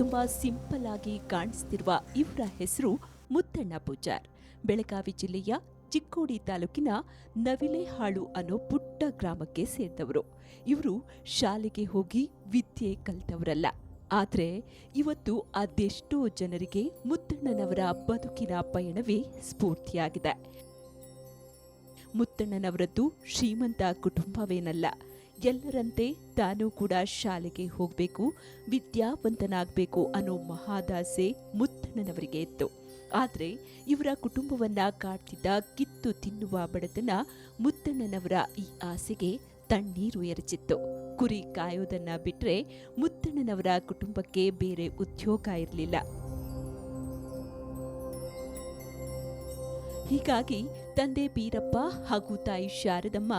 ತುಂಬಾ ಸಿಂಪಲ್ ಆಗಿ ಕಾಣಿಸ್ತಿರುವ ಇವರ ಹೆಸರು ಮುತ್ತಣ್ಣ ಪೂಜಾರ್. ಬೆಳಗಾವಿ ಜಿಲ್ಲೆಯ ಚಿಕ್ಕೋಡಿ ತಾಲೂಕಿನ ನವಿಲೆಹಾಳು ಅನ್ನೋ ಪುಟ್ಟ ಗ್ರಾಮಕ್ಕೆ ಸೇರಿದವರು. ಇವರು ಶಾಲೆಗೆ ಹೋಗಿ ವಿದ್ಯೆ ಕಲಿತವರಲ್ಲ. ಆದರೆ ಇವತ್ತು ಅದೆಷ್ಟೋ ಜನರಿಗೆ ಮುತ್ತಣ್ಣನವರ ಬದುಕಿನ ಪಯಣವೇ ಸ್ಫೂರ್ತಿಯಾಗಿದೆ. ಮುತ್ತಣ್ಣನವರದ್ದು ಶ್ರೀಮಂತ ಕುಟುಂಬವೇನಲ್ಲ. ಎಲ್ಲರಂತೆ ತಾನೂ ಕೂಡ ಶಾಲೆಗೆ ಹೋಗಬೇಕು, ವಿದ್ಯಾವಂತನಾಗಬೇಕು ಅನ್ನೋ ಮಹಾದಾಸೆ ಮುತ್ತಣ್ಣನವರಿಗೆ ಇತ್ತು. ಆದರೆ ಇವರ ಕುಟುಂಬವನ್ನ ಕಾಡ್ತಿದ್ದ ಕಿತ್ತು ತಿನ್ನುವ ಬಡತನ ಮುತ್ತಣ್ಣನವರ ಈ ಆಸೆಗೆ ತಣ್ಣೀರು ಎರಚಿತ್ತು. ಕುರಿ ಕಾಯೋದನ್ನ ಬಿಟ್ಟರೆ ಮುತ್ತಣ್ಣನವರ ಕುಟುಂಬಕ್ಕೆ ಬೇರೆ ಉದ್ಯೋಗ ಇರಲಿಲ್ಲ. ಹೀಗಾಗಿ ತಂದೆ ಬೀರಪ್ಪ ಹಾಗೂ ತಾಯಿ ಶಾರದಮ್ಮ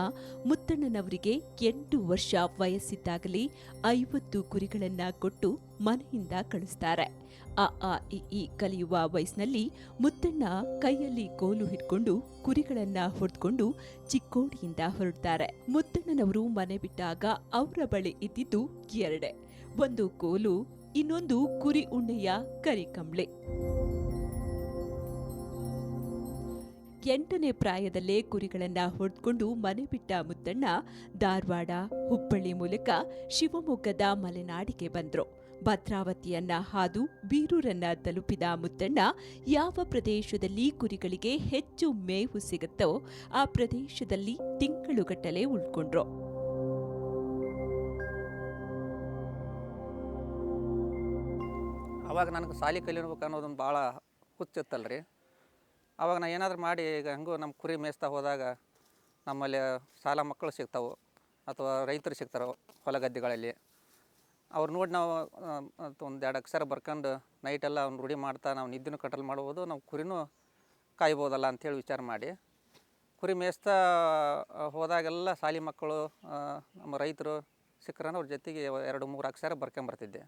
ಮುತ್ತಣ್ಣನವರಿಗೆ ಎಂಟು ವರ್ಷ ವಯಸ್ಸಿದ್ದಾಗಲೇ ಐವತ್ತು ಕುರಿಗಳನ್ನ ಕೊಟ್ಟು ಮನೆಯಿಂದ ಕಳಿಸ್ತಾರೆ. ಆ ಆ ಇ ಕಲಿಯುವ ವಯಸ್ಸಿನಲ್ಲಿ ಮುತ್ತಣ್ಣ ಕೈಯಲ್ಲಿ ಕೋಲು ಹಿಡ್ಕೊಂಡು ಕುರಿಗಳನ್ನ ಹೊಡೆದುಕೊಂಡು ಚಿಕ್ಕೋಡಿಯಿಂದ ಹೊರಡ್ತಾರೆ. ಮುತ್ತಣ್ಣನವರು ಮನೆ ಬಿಟ್ಟಾಗ ಅವರ ಬಳಿ ಇದ್ದಿದ್ದು ಎರಡೆ. ಒಂದು ಕೋಲು, ಇನ್ನೊಂದು ಕುರಿ ಉಣ್ಣೆಯ ಕರಿಕಂಬ್ಳೆ. ಎಂಟನೇ ಪ್ರಾಯದಲ್ಲೇ ಕುರಿಗಳನ್ನ ಹೊಡ್ಕೊಂಡು ಮನೆ ಬಿಟ್ಟ ಮುದ್ದಣ್ಣ ಧಾರವಾಡ, ಹುಬ್ಬಳ್ಳಿ ಮೂಲಕ ಶಿವಮೊಗ್ಗದ ಮಲೆನಾಡಿಗೆ ಬಂದ್ರು. ಭದ್ರಾವತಿಯನ್ನ ಹಾದು ಬೀರೂರನ್ನ ತಲುಪಿದ ಮುತ್ತಣ್ಣ, ಯಾವ ಪ್ರದೇಶದಲ್ಲಿ ಕುರಿಗಳಿಗೆ ಹೆಚ್ಚು ಮೇವು ಸಿಗುತ್ತೋ ಆ ಪ್ರದೇಶದಲ್ಲಿ ತಿಂಗಳುಗಟ್ಟಲೆ ಉಳ್ಕೊಂಡ್ರು. ಅವಾಗ ನನಗೆ ಸಾಲಿ ಕಲಿಬೇಕು ಅನ್ನೋದೊಂದು ಭಾಳ ಹುಚ್ಚಿತ್ತಲ್ಲ ಅವಾಗ ನಾ ಏನಾದರೂ ಮಾಡಿ ಈಗ ಹೆಂಗೂ ನಮ್ಮ ಕುರಿ ಮೇಯಿಸ್ತಾ ಹೋದಾಗ ನಮ್ಮಲ್ಲಿ ಸಾಲ ಮಕ್ಕಳು ಸಿಗ್ತಾವೆ ಅಥವಾ ರೈತರು ಸಿಗ್ತಾರೆ ಹೊಲ ಗದ್ದೆಗಳಲ್ಲಿ. ಅವ್ರು ನೋಡಿ ನಾವು ಒಂದು ಎರಡು ಅಕ್ಷರ ಬರ್ಕೊಂಡು ನೈಟೆಲ್ಲ ಅವ್ನು ರೂಢಿ ಮಾಡ್ತಾ ನಾವು ನಿದ್ದೆನೂ ಕಂಟ್ರೋಲ್ ಮಾಡ್ಬೋದು, ನಾವು ಕುರಿನೂ ಕಾಯ್ಬೋದಲ್ಲ ಅಂಥೇಳಿ ವಿಚಾರ ಮಾಡಿ. ಕುರಿ ಮೇಯಿಸ್ತಾ ಹೋದಾಗೆಲ್ಲ ಸಾಲಿ ಮಕ್ಕಳು ನಮ್ಮ ರೈತರು ಸಿಕ್ಕರನ್ನ ಅವ್ರ ಜೊತೆಗೆ ಎರಡು ಮೂರು ಅಕ್ಷರ ಬರ್ಕೊಂಬರ್ತಿದ್ದೆ.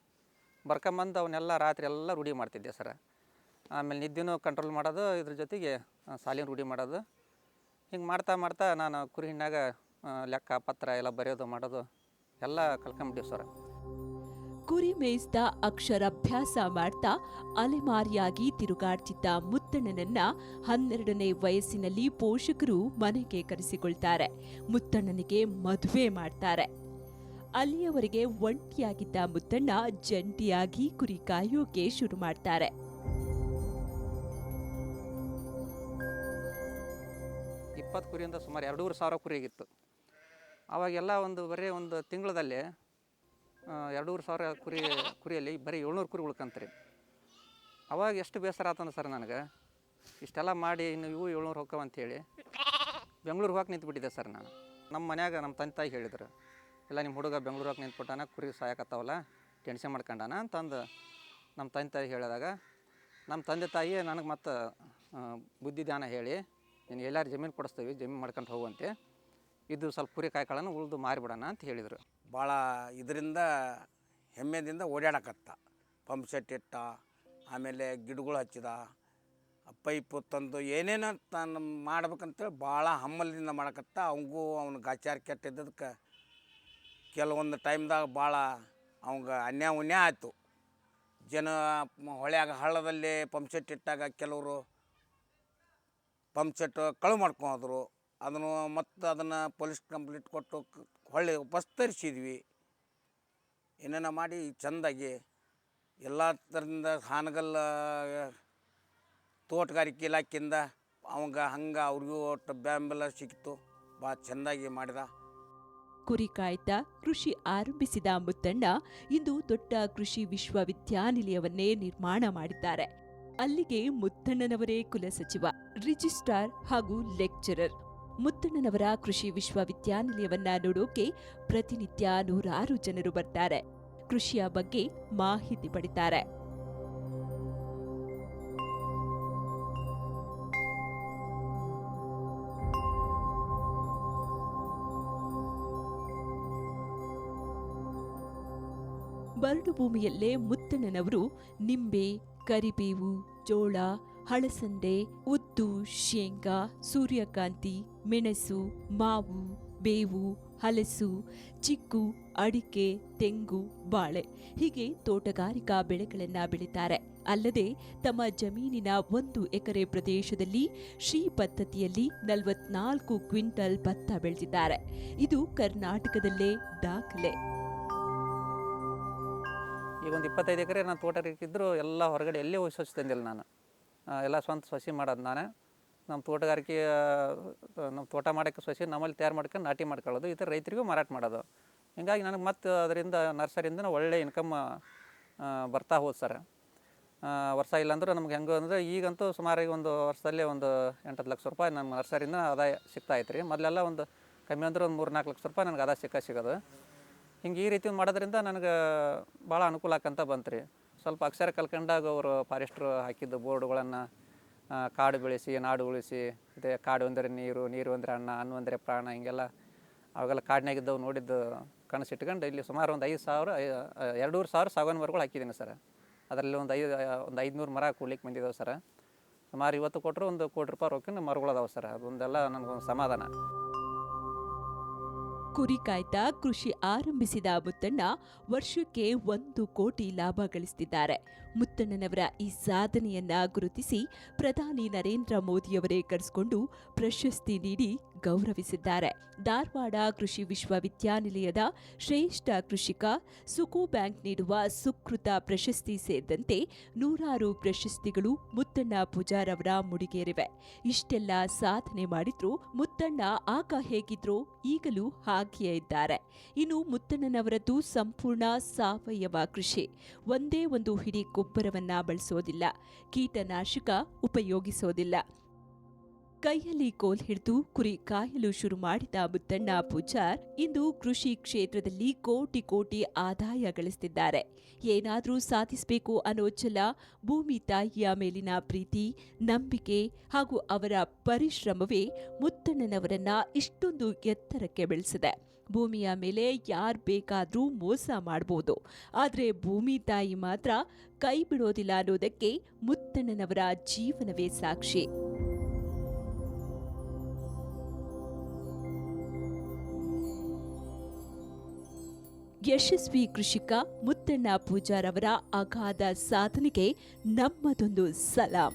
ಬರ್ಕೊಂಬಂದು ಅವನ್ನೆಲ್ಲ ರಾತ್ರಿ ಎಲ್ಲ ರೂಢಿ ಮಾಡ್ತಿದ್ದೆ ಸರ. ಆಮೇಲೆ ನಿದ್ದೆನೂ ಕಂಟ್ರೋಲ್ ಮಾಡೋದು, ಇದ್ರ ಜೊತೆಗೆ ಸಾಲಿನ ರೂಢಿ ಮಾಡೋದು. ಹಿಂಗೆ ಮಾಡ್ತಾ ಮಾಡ್ತಾ ನಾನು ಕುರಿ ಹಿಂಡಾಗ ಲೆಕ್ಕ, ಪತ್ರ ಎಲ್ಲ ಬರೆಯೋದು, ಮಾಡೋದು, ಎಲ್ಲ ಕಲ್ಕೊಂಬಿಟ್ಟಿವಿ ಸರ್. ಕುರಿ ಮೇಯಿಸ್ತಾ ಅಕ್ಷರಾಭ್ಯಾಸ ಮಾಡ್ತಾ ಅಲೆಮಾರಿಯಾಗಿ ತಿರುಗಾಡ್ತಿದ್ದ ಮುತ್ತಣ್ಣನನ್ನ ಹನ್ನೆರಡನೇ ವಯಸ್ಸಿನಲ್ಲಿ ಪೋಷಕರು ಮನೆಗೆ ಕರೆಸಿಕೊಳ್ತಾರೆ. ಮುತ್ತಣ್ಣನಿಗೆ ಮದುವೆ ಮಾಡ್ತಾರೆ. ಅಲ್ಲಿಯವರೆಗೆ ಒಂಟಿಯಾಗಿದ್ದ ಮುತ್ತಣ್ಣ ಜಂಟಿಯಾಗಿ ಕುರಿ ಕಾಯೋಕೆ ಶುರು ಮಾಡ್ತಾರೆ. ಇಪ್ಪತ್ತು ಕುರಿಯಿಂದ ಸುಮಾರು ಎರಡೂವರೆ ಸಾವಿರ ಕುರಿಗಿತ್ತು ಆವಾಗೆಲ್ಲ ಒಂದು ಬರೀ ಒಂದು ತಿಂಗಳದಲ್ಲಿ ಎರಡೂವರೆ ಸಾವಿರ ಕುರಿ, ಕುರಿಯಲ್ಲಿ ಬರೀ ಏಳ್ನೂರು ಕುರಿ ಉಳ್ಕಂತ್ರಿ. ಅವಾಗ ಎಷ್ಟು ಬೇಸರ ಆತಂದ್ರೆ ಸರ್ ನನಗೆ. ಇಷ್ಟೆಲ್ಲ ಮಾಡಿ ಇನ್ನು ಇವು ಏಳ್ನೂರು ಹೇಳಿ ಬೆಂಗಳೂರಿಗೆ ಹೋಗಿ ನಿಂತ್ಬಿಟ್ಟಿದ್ದೆ ಸರ್ ನಾನು. ನಮ್ಮ ಮನ್ಯಾಗ ನಮ್ಮ ತಂದೆ ತಾಯಿ ಹೇಳಿದ್ರು, ಇಲ್ಲ, ನಿಮ್ಮ ಹುಡುಗ ಬೆಂಗ್ಳೂರು ಹೋಗಿ ನಿಂತ್ಬಿಟ್ಟಾನ, ಕುರಿ ಸಾಯಕತ್ತಾವಲ್ಲ, ಟೆನ್ಷನ್ ಮಾಡ್ಕೊಂಡಾನ ಅಂತಂದು ನಮ್ಮ ತಂದೆ ತಾಯಿ ಹೇಳಿದಾಗ. ನಮ್ಮ ತಂದೆ ತಾಯಿ ನನಗೆ ಮತ್ತು ಬುದ್ಧಿ ಧ್ಯಾನ ಹೇಳಿ ನೀನು ಎಲ್ಲಾರು ಜಮೀನು ಕೊಡಿಸ್ತೀವಿ, ಜಮೀನು ಮಾಡ್ಕೊಂಡು ಹೋಗುವಂತೆ. ಇದು ಸ್ವಲ್ಪ ಕುರಿ ಕಾಯ್ಕೊಳ್ಳೋಣ ಉಳಿದು ಮಾರಿಬಿಡೋಣ ಅಂತ ಹೇಳಿದರು. ಭಾಳ ಇದರಿಂದ ಹೆಮ್ಮೆದಿಂದ ಓಡಾಡಕತ್ತ. ಪಂಪ್ ಸೆಟ್ ಇಟ್ಟ, ಆಮೇಲೆ ಗಿಡಗಳು ಹಚ್ಚಿದ, ಪೈಪು ತಂದು ಏನೇನೋ ತಾನು ಮಾಡ್ಬೇಕಂತೇಳಿ ಭಾಳ ಹಮ್ಮಲದಿಂದ ಮಾಡಕತ್ತ. ಅವಂಗೂ ಅವ್ನ ಗಾಚಾರ ಕೆಟ್ಟಿದ್ದಕ್ಕೆ ಕೆಲವೊಂದು ಟೈಮ್ದಾಗ ಭಾಳ ಅವಂಗ ಅನ್ಯಾಯ ಉನ್ಯಾಯ ಆಯಿತು. ಜನ ಹೊಳ್ಯಾಗ ಹಳ್ಳದಲ್ಲಿ ಪಂಪ್ ಸೆಟ್ ಇಟ್ಟಾಗ ಕೆಲವರು ಪಂಪ್ ಸೆಟ್ ಕಳು ಮಾಡ್ಕೊಂಡ್ರು. ಅದನ್ನು ಮತ್ತು ಅದನ್ನು ಪೊಲೀಸ್ ಕಂಪ್ಲೇಂಟ್ ಕೊಟ್ಟು ಹೊಳ್ಳಿ ವಾಪಸ್ ತರಿಸಿದ್ವಿ ಏನೇನ ಮಾಡಿ ಚೆಂದಾಗಿ ಎಲ್ಲ ಥರದಿಂದ ಹಾನಗಲ್ಲ, ತೋಟಗಾರಿಕೆ ಇಲಾಖೆಯಿಂದ ಅವಂಗ ಹಂಗೆ ಅವ್ರಿಗೂ ಒಟ್ಟು ಬೆಂಬಲ ಸಿಕ್ತು ಭಾಳ ಚೆಂದಾಗಿ ಮಾಡಿದ. ಕುರಿ ಕಾಯ್ತಾ ಕೃಷಿ ಆರಂಭಿಸಿದ ಮುತ್ತಣ್ಣ ಇಂದು ದೊಡ್ಡ ಕೃಷಿ ವಿಶ್ವವಿದ್ಯಾನಿಲಯವನ್ನೇ ನಿರ್ಮಾಣ ಮಾಡಿದ್ದಾರೆ. ಅಲ್ಲಿಗೆ ಮುತ್ತಣ್ಣನವರೇ ಕುಲಸಚಿವ ರಿಜಿಸ್ಟ್ರಾರ್ ಹಾಗೂ ಲೆಕ್ಚರರ್. ಮುತ್ತಣ್ಣನವರ ಕೃಷಿ ವಿಶ್ವವಿದ್ಯಾನಿಲಯವನ್ನ ನೋಡೋಕೆ ಪ್ರತಿನಿತ್ಯ ನೂರಾರು ಜನರು ಬರ್ತಾರೆ. ಕೃಷಿಯ ಬಗ್ಗೆ ಮಾಹಿತಿ ಪಡಿತಾರೆ. ಬರಡು ಭೂಮಿಯಲ್ಲೇ ಮುತ್ತಣ್ಣನವರು ನಿಂಬೆ ಕರಿಬೇವು, ಜೋಳ ಹಳಸಂದೆ ಉದ್ದು, ಶೇಂಗಾ, ಸೂರ್ಯಕಾಂತಿ, ಮೆಣಸು, ಮಾವು, ಬೇವು, ಹಲಸು, ಚಿಕ್ಕು, ಅಡಿಕೆ, ತೆಂಗು, ಬಾಳೆ ಹೀಗೆ ತೋಟಗಾರಿಕಾ ಬೆಳೆಗಳನ್ನು ಬೆಳೀತಾರೆ. ಅಲ್ಲದೆ ತಮ್ಮ ಜಮೀನಿನ ಒಂದು ಎಕರೆ ಪ್ರದೇಶದಲ್ಲಿ ಶ್ರೀ ಪದ್ಧತಿಯಲ್ಲಿ ನಲವತ್ನಾಲ್ಕು ಕ್ವಿಂಟಲ್ ಭತ್ತ ಬೆಳೆದಿದ್ದಾರೆ. ಇದು ಕರ್ನಾಟಕದಲ್ಲೇ ದಾಖಲೆ. ಈಗ ಒಂದು ಇಪ್ಪತ್ತೈದು ಎಕರೆ ನಾನು ತೋಟಗಾರಿಕೆ ಇದ್ದರೂ ಎಲ್ಲ ಹೊರಗಡೆ ಎಲ್ಲೇ ಹೋಗಿ ಸಸಿ ತಂದಿಲ್ಲ ನಾನು. ಎಲ್ಲ ಸ್ವಂತ ಸಸಿ ಮಾಡೋದು ನಾನೇ. ನಮ್ಮ ತೋಟಗಾರಿಕೆ ನಮ್ಮ ತೋಟ ಮಾಡೋಕ್ಕೆ ಸಸಿ ನಮ್ಮಲ್ಲಿ ತಯಾರು ಮಾಡ್ಕೊಂಡು ನಾಟಿ ಮಾಡ್ಕೊಳ್ಳೋದು, ಈ ಥರ ರೈತರಿಗೂ ಮಾರಾಟ ಮಾಡೋದು. ಹೀಗಾಗಿ ನನಗೆ ಮತ್ತೆ ಅದರಿಂದ, ನರ್ಸರಿಯಿಂದ ಒಳ್ಳೆ ಇನ್ಕಮ್ ಬರ್ತಾ ಹೋದ್ ಸರ್. ವರ್ಷ ಇಲ್ಲಾಂದ್ರೆ ನಮ್ಗೆ ಹೆಂಗೆ ಅಂದರೆ ಈಗಂತೂ ಸುಮಾರು ಒಂದು ವರ್ಷದಲ್ಲೇ ಒಂದು ಎಂಟತ್ತು ಲಕ್ಷ ರೂಪಾಯಿ ನಮ್ಮ ನರ್ಸರಿಯಿಂದ ಆದಾಯ ಸಿಗ್ತಾ ಐತ್ರಿ. ಮೊದಲೆಲ್ಲ ಒಂದು ಕಮ್ಮಿ ಅಂದ್ರೆ ಒಂದು ಮೂರು ನಾಲ್ಕು ಲಕ್ಷ ರೂಪಾಯಿ ನನಗೆ ಆದಾಯ ಸಿಕ್ಕ ಸಿಗೋದು. ಹಿಂಗೆ ಈ ರೀತಿ ಮಾಡೋದ್ರಿಂದ ನನಗೆ ಭಾಳ ಅನುಕೂಲ ಆಕಂತ ಬಂತು ರೀ ಸ್ವಲ್ಪ ಅಕ್ಷರ ಕಲ್ಕೊಂಡಾಗ ಅವರು ಫಾರೆಸ್ಟ್ರು ಹಾಕಿದ್ದು ಬೋರ್ಡ್ಗಳನ್ನು ಕಾಡು ಬೆಳೆಸಿ, ನಾಡು ಉಳಿಸಿ ಇದೆ ಕಾಡು ಅಂದರೆ ನೀರು ನೀರು ಅಂದರೆ ಅನ್ನ ಅನ್ನ ಅಂದರೆ ಪ್ರಾಣ, ಹಿಂಗೆಲ್ಲ ಅವಾಗೆಲ್ಲ ಕಾಡಿನಾಗಿದ್ದವು ನೋಡಿದ್ದು ಕನಸಿಟ್ಕೊಂಡು ಇಲ್ಲಿ ಸುಮಾರು ಒಂದು ಐದು ಸಾವಿರ ಎರಡೂವರೆ ಸಾವಿರ ಸಾಗವಾನಿ ಮರಗಳು ಹಾಕಿದ್ದೀನಿ ಸರ್. ಅದರಲ್ಲಿ ಒಂದು ಐದು ಒಂದು ಐದುನೂರು ಮರ ಕೂಡ್ಲಿಕ್ಕೆ ಬಂದಿದ್ದಾವೆ ಸರ್. ಸುಮಾರು ಇವತ್ತು ಕೊಟ್ಟರು ಒಂದು ಕೋಟಿ ರೂಪಾಯಿ ರೊಕ್ಕಿನ ಮರಗಳದಾವೆ ಸರ್. ಅದೊಂದೆಲ್ಲ ನನಗೊಂದು ಸಮಾಧಾನ. ಕುರಿ ಕಾಯ್ತಾ ಕೃಷಿ ಆರಂಭಿಸಿದ ಮುತ್ತಣ್ಣ ವರ್ಷಕ್ಕೆ ಒಂದು ಕೋಟಿ ಲಾಭ ಗಳಿಸುತ್ತಿದ್ದಾರೆ ಮುತ್ತಣ್ಣನವರ ಈ ಸಾಧನೆಯನ್ನ ಗುರುತಿಸಿ ಪ್ರಧಾನಿ ನರೇಂದ್ರ ಮೋದಿಯವರೇ ಕರೆಸಿಕೊಂಡು ಪ್ರಶಸ್ತಿ ನೀಡಿ ಗೌರವಿಸಿದ್ದಾರೆ. ಧಾರವಾಡ ಕೃಷಿ ವಿಶ್ವವಿದ್ಯಾನಿಲಯದ ಶ್ರೇಷ್ಠ ಕೃಷಿಕ ಸುಕು ಬ್ಯಾಂಕ್ ನೀಡುವ ಸುಕೃತ ಪ್ರಶಸ್ತಿ ಸೇರಿದಂತೆ ನೂರಾರು ಪ್ರಶಸ್ತಿಗಳು ಮುತ್ತಣ್ಣ ಪೂಜಾರವರ ಮುಡಿಗೇರಿವೆ. ಇಷ್ಟೆಲ್ಲ ಸಾಧನೆ ಮಾಡಿದ್ರು ಮುತ್ತಣ್ಣ ಆಗ ಹೇಗಿದ್ರೋ ಈಗಲೂ ಹಾಗೆಯೇ ಇದ್ದಾರೆ. ಇನ್ನು ಮುತ್ತಣ್ಣನವರದ್ದು ಸಂಪೂರ್ಣ ಸಾವಯವ ಕೃಷಿ. ಒಂದೇ ಒಂದು ಹಿಡಿ ಗೊಬ್ಬರವನ್ನ ಬಳಸೋದಿಲ್ಲ. ಕೀಟನಾಶಕ ಉಪಯೋಗಿಸೋದಿಲ್ಲ. ಕೈಯಲ್ಲಿ ಕೋಲ್ ಹಿಡಿದು ಕುರಿ ಕಾಯಲು ಶುರು ಮಾಡಿದ ಮುತ್ತಣ್ಣ ಪೂಜಾರ್ ಇಂದು ಕೃಷಿ ಕ್ಷೇತ್ರದಲ್ಲಿ ಕೋಟಿ ಕೋಟಿ ಆದಾಯ ಗಳಿಸುತ್ತಿದ್ದಾರೆ ಏನಾದರೂ ಸಾಧಿಸಬೇಕು ಅನ್ನೋ ಛಲ ಭೂಮಿ ತಾಯಿಯ ಮೇಲಿನ ಪ್ರೀತಿ, ನಂಬಿಕೆ ಹಾಗೂ ಅವರ ಪರಿಶ್ರಮವೇ ಮುತ್ತಣ್ಣನವರನ್ನ ಇಷ್ಟೊಂದು ಎತ್ತರಕ್ಕೆ ಬೆಳೆಸಿದೆ. ಭೂಮಿಯ ಮೇಲೆ ಯಾರು ಬೇಕಾದರೂ ಮೋಸ ಮಾಡಬಹುದು ಆದರೆ ಭೂಮಿ ತಾಯಿ ಮಾತ್ರ ಕೈ ಬಿಡೋದಿಲ್ಲ ಅನ್ನೋದಕ್ಕೆ ಮುತ್ತಣ್ಣನವರ ಜೀವನವೇ ಸಾಕ್ಷಿ. ಯಶಸ್ವಿ ಕೃಷಿಕ ಮುತ್ತಣ್ಣ ಪೂಜಾರವರ ಅಗಾಧ ಸಾಧನೆಗೆ ನಮ್ಮದೊಂದು ಸಲಾಂ.